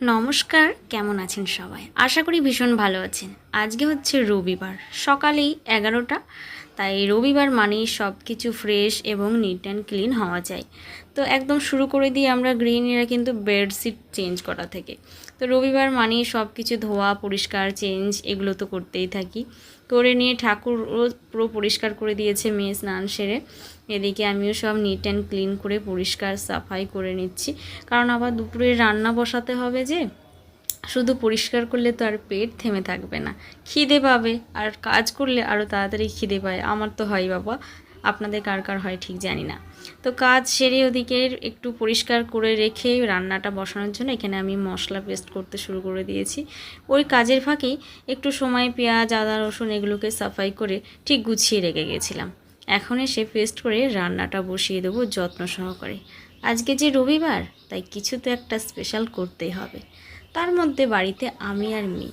নমস্কার, কেমন আছেন সবাই? আশা করি ভীষণ ভালো আছেন। আজকে হচ্ছে রবিবার, সকালেই এগারোটা, তাই রবিবার মানেই সব কিছু ফ্রেশ এবং নিট অ্যান্ড ক্লিন হওয়া যায়। তো একদম শুরু করে দিয়ে আমরা গৃহিণীরা কিন্তু বেডশিট চেঞ্জ করা থেকে। তো রবিবার মানেই সব কিছু ধোয়া, পরিষ্কার, চেঞ্জ এগুলো তো করতেই থাকি। করে নিয়ে ঠাকুরও পুরো পরিষ্কার করে দিয়েছে মেয়ে স্নান সেরে। এদিকে আমিও সব নিট অ্যান্ড ক্লিন করে পরিষ্কার সাফাই করে নিচ্ছি। কারণ আবার দুপুরে রান্না বসাতে হবে যে, শুধু পরিষ্কার করলে তো আর পেট থেমে থাকবে না। খিদে পাবে, আর কাজ করলে আরও তাড়াতাড়ি খিদে পায়। আমার তো হয় বাবা। আপনাদের কার কার হয় ঠিক জানি না। তো কাজ সেরে ওদিকে একটু পরিষ্কার করে রেখে রান্নাটা বসানোর জন্য এখানে আমি মশলা পেস্ট করতে শুরু করে দিয়েছি। ওই কাজের ফাঁকেই একটু সময় পেঁয়াজ, আদা, রসুন এগুলোকে সাফাই করে ঠিক গুছিয়ে রেখে গেছিলাম। এখন এসে পেস্ট করে রান্নাটা বসিয়ে দেবো যত্ন সহকারে। আজকে যে রবিবার, তাই কিছু তো একটা স্পেশাল করতেই হবে। তার মধ্যে বাড়িতে আমি আর মেয়ে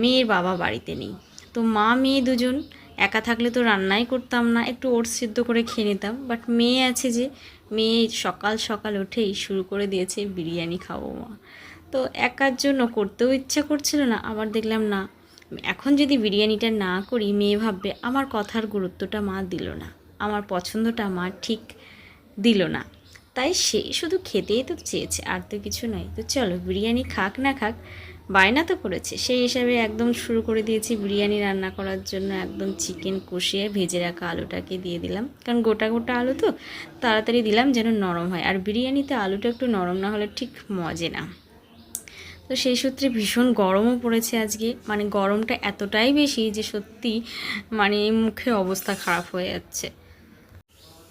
মেয়ের বাবা বাড়িতে নেই। তো মা, মেয়ে দুজন একা থাকলে তো রান্নাই করতাম না, একটু ওটস সিদ্ধ করে খেয়ে নিতাম। বাট মেয়ে আছে যে, মেয়ে সকাল সকাল উঠেই শুরু করে দিয়েছে বিরিয়ানি খাব মা তো একার জন্য করতেও ইচ্ছা করছিল না, আবার দেখলাম না। এখন যদি বিরিয়ানিটা না করি, মেয়ে ভাববে আমার কথার গুরুত্বটা মা দিল না, আমার পছন্দটা মা ঠিক দিল না। তাই সে শুধু খেতেই তো চেয়েছে, আর তো কিছু নয়। তো চলো, বিরিয়ানি খাক না খাক বায়না তো করেছে। সেই হিসাবে একদম শুরু করে দিয়েছি বিরিয়ানি রান্না করার জন্য। একদম চিকেন কষিয়ে ভেজে রাখা আলুটাকে দিয়ে দিলাম। কারণ গোটা গোটা আলু তো, তাড়াতাড়ি দিলাম যেন নরম হয়। আর বিরিয়ানিতে আলুটা একটু নরম না হলে ঠিক মজে না। তো সেই সূত্রে ভীষণ গরমও পড়েছে আজকে। মানে গরমটা এতটাই বেশি যে সত্যি মানে মুখে অবস্থা খারাপ হয়ে যাচ্ছে।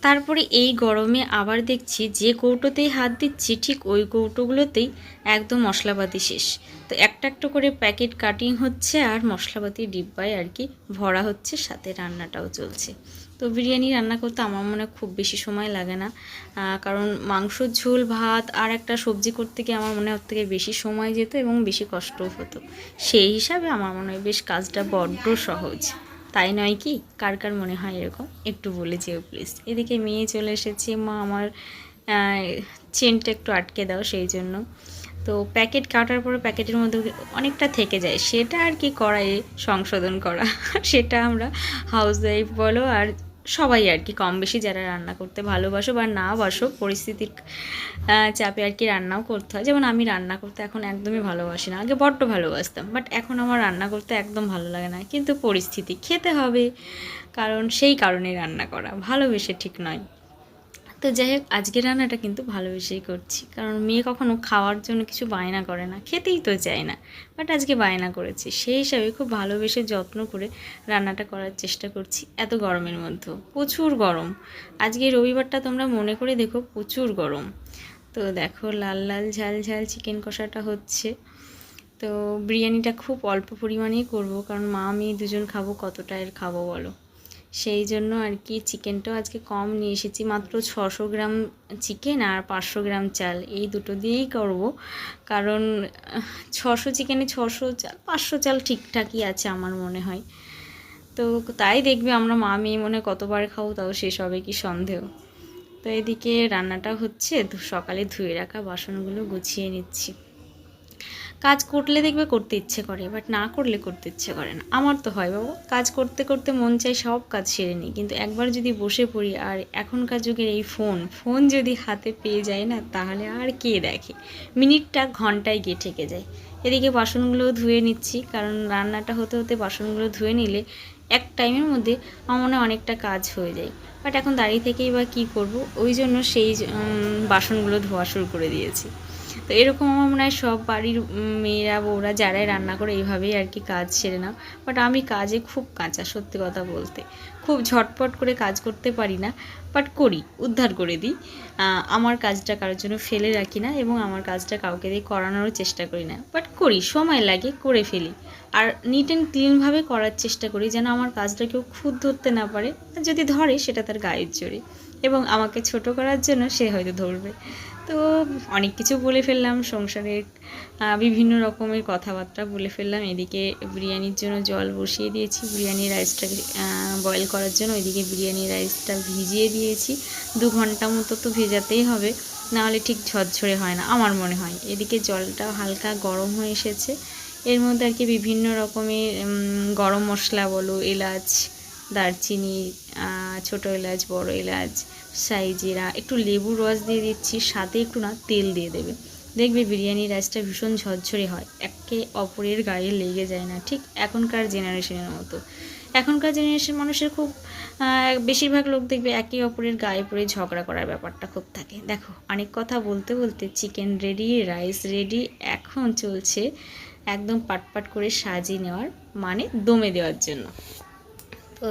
তারপরে এই গরমে আবার দেখছি যে কৌটোতেই হাত দিচ্ছি ঠিক ওই কৌটোগুলোতেই একদম মশলাপাতি শেষ। তো একটা একটা করে প্যাকেট কাটিং হচ্ছে আর মশলাপাতি ডিব্বায় আর কি ভরা হচ্ছে, সাথে রান্নাটাও চলছে। তো বিরিয়ানি রান্না করতে আমার মনে খুব বেশি সময় লাগে না কারণ মাংসর ঝোল, ভাত আর একটা সবজি করতে গিয়ে আমার মনে হয় থেকে বেশি সময় যেত এবং বেশি কষ্টও হতো। সেই হিসাবে আমার মনে হয় বেশ কাজটা বড্ড সহজ। তাই নয় কি? কার কার মনে হয় এরকম? একটু বলে যেও প্লিজ এদিকে মেয়ে চলে এসেছে, মা আমার চেনটা একটু আটকে দাও সেই জন্য। তো প্যাকেট কাটার পরে প্যাকেটের মধ্যে অনেকটা থেকে যায়। সেটা আর কি করায় সংশোধন করা? সেটা আমরা হাউস ওয়াইফ বলো আর সবাই আর কি, কম বেশি যারা রান্না করতে ভালোবাসো বা না বাসো, পরিস্থিতির চাপে আর কি রান্নাও করতে হয়। যেমন আমি রান্না করতে এখন একদমই ভালোবাসি না। আগে বড্ড ভালোবাসতাম বাট এখন আমার রান্না করতে একদম ভালো লাগে না। কিন্তু পরিস্থিতি খেতে হবে, কারণ সেই কারণে রান্না করা। ভালোবেসে ঠিক নয়। তো যাই হোক আজকে রান্নাটা কিন্তু ভালোবেসেই করছি। কারণ মেয়ে কখনো খাওয়ার জন্য কিছু বায়না করে না, খেতেই তো চায় না। বাট আজকে বায়না করেছি। সেই হিসাবে খুব ভালোবেসে যত্ন করে রান্নাটা করার চেষ্টা করছি এত গরমের মধ্যেও। প্রচুর গরম। আজকে রবিবারটা তোমরা মনে করে দেখো প্রচুর গরম। তো দেখো, লাল লাল ঝাল ঝাল চিকেন কষাটা হচ্ছে। তো বিরিয়ানিটা খুব অল্প পরিমাণেই করব, কারণ মা আমি দুজন খাব, কতটা এর খাব বলো? সেই জন্য আর কি চিকেনটাও আজকে কম নিয়ে এসেছি। মাত্র ছশো গ্রাম চিকেন আর পাঁচশো গ্রাম চাল। এই দুটো দিয়েই করব। কারণ, ছশো চিকেনে ছশো চাল, পাঁচশো চাল ঠিকঠাকই আছে আমার মনে হয়। তো তাই দেখবে আমরা মা মেয়ে মনে কতবার খাব তাও শেষ হবে কি সন্দেহ। তো এদিকে রান্নাটা হচ্ছে সকালে ধুয়ে রাখা বাসনগুলো গুছিয়ে নিচ্ছি। কাজ করলে দেখবে করতে ইচ্ছে করে বাট না করলে করতে ইচ্ছে করে না। আমার তো হয় বাবু, কাজ করতে করতে মন চাই সব কাজ সেরে নিই। কিন্তু একবার যদি বসে পড়ি আর এখনকার যুগের এই ফোন ফোন যদি হাতে পেয়ে যায় না, তাহলে আর কে দেখে? মিনিটটা ঘন্টায় গিয়ে ঠেকে যায়। এদিকে বাসনগুলো ধুয়ে নিচ্ছি, কারণ রান্নাটা হতে হতে বাসনগুলো ধুয়ে নিলে এক টাইমের মধ্যে আমার মনে অনেকটা কাজ হয়ে যায়। বাট এখন দাঁড়িয়ে থেকেই বা কী করব? ওই জন্য সেই বাসনগুলো ধোয়া শুরু করে দিয়েছি। তো এরকম আমার মনে হয় সব বাড়ির মেয়েরা, বউরা যারাই রান্না করে এইভাবেই আর কি কাজ সেরে নাও। বাট আমি কাজে খুব কাঁচা, সত্যি কথা বলতে। খুব ঝটপট করে কাজ করতে পারি না বাট করি, উদ্ধার করে দিই। আমার কাজটা কারোর জন্য ফেলে রাখি না এবং আমার কাজটা কাউকে দিয়ে করানোরও চেষ্টা করি না। বাট করি, সময় লাগে, করে ফেলি। আর নিট অ্যান্ড ক্লিনভাবে করার চেষ্টা করি যেন আমার কাজটা কেউ খুদ ধরতে না পারে। যদি ধরে, সেটা তার গায়ের জোরে। এবং আমাকে ছোট করার জন্য সে হয়তো ধরবে। তো অনেক কিছু বলে ফেললাম সংসারের বিভিন্ন রকমের কথাবার্তা বলে ফেললাম। এদিকে বিরিয়ানির জন্য জল বসিয়ে দিয়েছি, বিরিয়ানি রাইসটাকে বয়েল করার জন্য ওইদিকে বিরিয়ানি রাইসটা ভিজিয়ে দিয়েছি। দু ঘণ্টা মতো তো ভেজাতেই হবে, নাহলে ঠিক ঝরঝরে হয় না, আমার মনে হয়। এদিকে জলটা হালকা গরম হয়ে এসেছে। এর মধ্যে আর কি বিভিন্ন রকমের গরম মশলা বলো, এলাচ, দারচিনি ছোটো এলাচ, বড় এলাচ সাইজিরা একটু লেবুর রস দিয়ে দিচ্ছি, সাথে একটু না তেল দিয়ে দেবে। দেখবে বিরিয়ানি রাইসটা ভীষণ ঝরঝরে হয়, একে অপরের গায়ে লেগে যায় না, ঠিক এখনকার জেনারেশনের মতো। এখনকার জেনারেশন মানুষের খুব বেশিরভাগ লোক দেখবে একে অপরের গায়ে পড়ে ঝগড়া করার ব্যাপারটা খুব থাকে। দেখো, অনেক কথা বলতে বলতে চিকেন রেডি রাইস রেডি এখন চলছে একদম পাটপাট করে সাজিয়ে নেওয়ার মানে দমে দেওয়ার জন্য। তো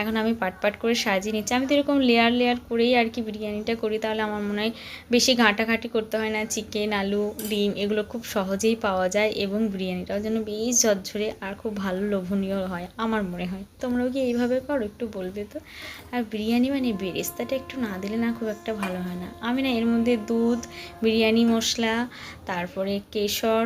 এখন আমি পাট পাট করে সাজিয়ে নিচ্ছি। আমি তো এরকম লেয়ার লেয়ার করেই আর কি বিরিয়ানিটা করি, তাহলে আমার মনে হয় বেশি ঘাঁটাঘাঁটি করতে হয় না। চিকেন, আলু, ডিম, এগুলো খুব সহজেই পাওয়া যায় এবং বিরিয়ানিটাও যেন বেশ ঝরঝরে আর খুব ভালো লোভনীয় হয় আমার মনে হয়। তোমরাও কি এইভাবে করো? একটু বলবে তো। আর বিরিয়ানি মানে বেরেস্তাটা একটু না দিলে না খুব একটা ভালো হয় না। আমি না এর মধ্যে দুধ, বিরিয়ানি মশলা, তারপরে কেশর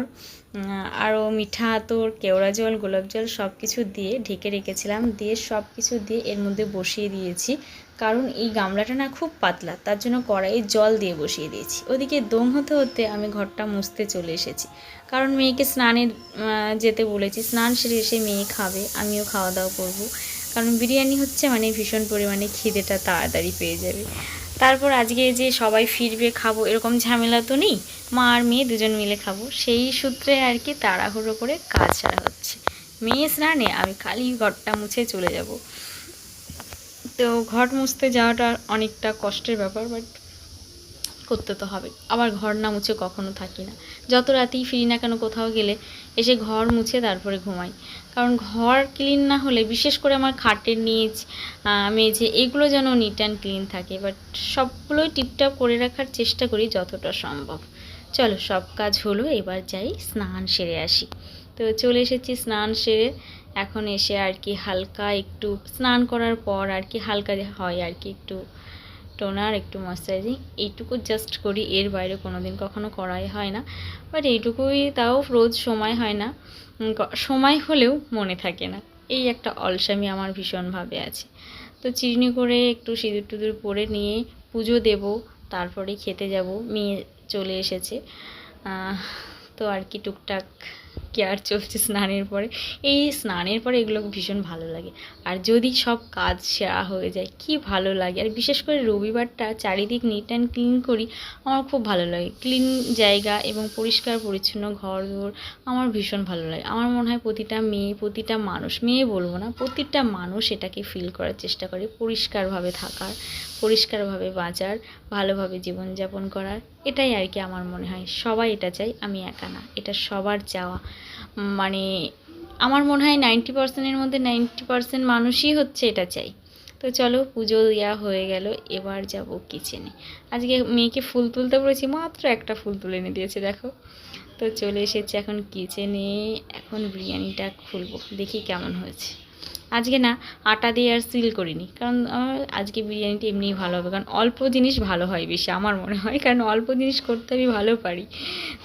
আরও মিঠা আতর, কেওড়া জল, গোলাপ জল সব কিছু দিয়ে ঢেকে রেখেছিলাম। দিয়ে সব কিছু দিয়ে এর মধ্যে বসিয়ে দিয়েছি। কারণ এই গামলাটা না খুব পাতলা, তার জন্য কড়াইয়ে জল দিয়ে বসিয়ে দিয়েছি। ওদিকে দম হতে হতে আমি ঘরটা মুছতে চলে এসেছি। কারণ মেয়েকে স্নানে যেতে বলেছি, স্নান সেরে এসে মেয়ে খাবে, আমিও খাওয়া দাওয়া করব। কারণ বিরিয়ানি হচ্ছে মানে ভীষণ পরিমাণে খিদেটা তাড়াতাড়ি পেয়ে যাবে। তারপর আজকে যে সবাই ফিরবে, খাব, এরকম ঝামেলা তো নেই। মা আর মেয়ে দুজন মিলে খাব। সেই সূত্রে আর কি তাড়াহুড়ো করে কাজ সারা হচ্ছে। মেয়ে স্নানে আমি খালি ঘরটা মুছে চলে যাব। তো ঘর মুছতে যাওয়াটা অনেকটা কষ্টের ব্যাপার বাট করতে তো হবে। আবার ঘর না মুছে কখনো থাকি না। যত রাতেই ফিরি না কেন কোথাও গেলে এসে ঘর মুছে তারপরে ঘুমাই। কারণ ঘর ক্লিন না হলে, বিশেষ করে আমার খাটের নিচ মেঝে, এগুলো যেন নিট অ্যান্ড ক্লিন থাকে। বাট সবগুলোই টিপটাপ করে রাখার চেষ্টা করি যতটা সম্ভব। চলো, সব কাজ হলো, এবার যাই, স্নান সেরে আসি। তো চলে এসেছি স্নান সেরে। এখন এসে আর কি হালকা একটু স্নান করার পর আর কি হালকা হয় আর কি একটু টোনার, একটু ময়শ্চারাইজিং এইটুকু জাস্ট করি। এর বাইরে কোনো দিন কখনো করাই হয় না। বাট এইটুকুই তাও রোজ সময় হয় না। সময় হলেও মনে থাকে না। এই একটা অলসামি আমার ভীষণভাবে আছে। তো চিরনি করে একটু সিঁদুর টুদুর পরে নিয়ে পুজো দেব, তারপরে খেতে যাব। মেয়ে চলে এসেছে। তো আর কি টুকটাক কেয়ার চলছে স্নানের পরে? এই স্নানের পরে এগুলো ভীষণ ভালো লাগে। আর যদি সব কাজ সেরা হয়ে যায়, কি ভালো লাগে। আর বিশেষ করে রবিবারটা চারিদিক নিট অ্যান্ড ক্লিন করি, আমার খুব ভালো লাগে। ক্লিন জায়গা এবং পরিষ্কার পরিচ্ছন্ন ঘর দোর আমার ভীষণ ভালো লাগে। আমার মনে হয় প্রতিটা মেয়ে, প্রতিটা মানুষ, মেয়ে বলব না, প্রতিটা মানুষ এটাকে ফিল করার চেষ্টা করে পরিষ্কারভাবে থাকার। পরিষ্কারভাবে বাঁচার, ভালোভাবে জীবনযাপন করার, এটাই আর কি আমার মনে হয়। সবাই এটা চাই আমি একা না। এটা সবার চাওয়া। মানে আমার মনে হয় নাইনটি পার্সেন্টের মধ্যে নাইনটি পার্সেন্ট মানুষই হচ্ছে এটা চাই তো চলো, পুজো দেওয়া হয়ে গেল, এবার যাব কিচেনে আজকে মেয়েকে ফুল তুলতে বলেছি, মাত্র একটা ফুল তুলে এনে দিয়েছে, দেখো। তো চলে এসেছে এখন কিচেনে এখন বিরিয়ানিটা খুলবো, দেখি কেমন হয়েছে। আজকে না আটা দিয়ে আর সিল করিনি। কারণ আজকে বিরিয়ানিটা এমনিই ভালো হবে। কারণ অল্প জিনিস ভালো হয় বেশি, আমার মনে হয়। কারণ অল্প জিনিস করতে আমি ভালো পারি।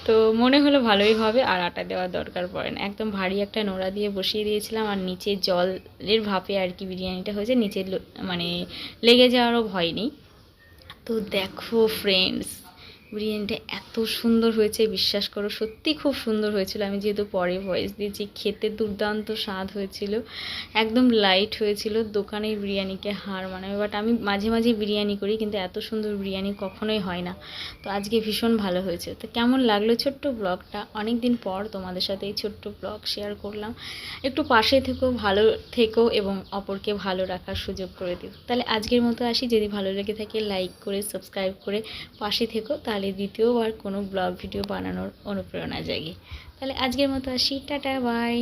তো মনে হলো ভালোই হবে আর আটা দেওয়ার দরকার পড়ে না। একদম ভারী একটা নোড়া দিয়ে বসিয়ে দিয়েছিলাম আর নিচে জলের ভাপে আর কি বিরিয়ানিটা হয়েছে। নিচে লো- মানে লেগে যাওয়ারও ভয় নেই। তো দেখো ফ্রেন্ডস বিরিয়ানিটা এত সুন্দর হয়েছে, বিশ্বাস করো, সত্যি খুব সুন্দর হয়েছিল। আমি যেহেতু পরে ভয়েস দিয়েছি, খেতে দুর্দান্ত স্বাদ হয়েছিল, একদম লাইট হয়েছিল, দোকানে বিরিয়ানিকে হার মানাবে। বাট আমি মাঝে মাঝে বিরিয়ানি করি, কিন্তু এত সুন্দর বিরিয়ানি কখনোই হয় না। তো আজকে ভীষণ ভালো হয়েছে। তো কেমন লাগল ছোট্ট ব্লগটা অনেক দিন পর তোমাদের সাথে এই ছোট্ট ব্লগ শেয়ার করলাম। একটু পাশে থেকেও ভালো থেকো এবং অপরকে ভালো রাখার সুযোগ করে দিও। তাহলে আজকের মতো আসি। যদি ভালো লেগে থাকে লাইক করে সাবস্ক্রাইব করে পাশে থেকো। তাহলে দ্বিতীয়বার কোনো ব্লগ ভিডিও বানানোর অনুপ্রেরণা জাগে। তাহলে আজকের মতো আসি টাটা বাই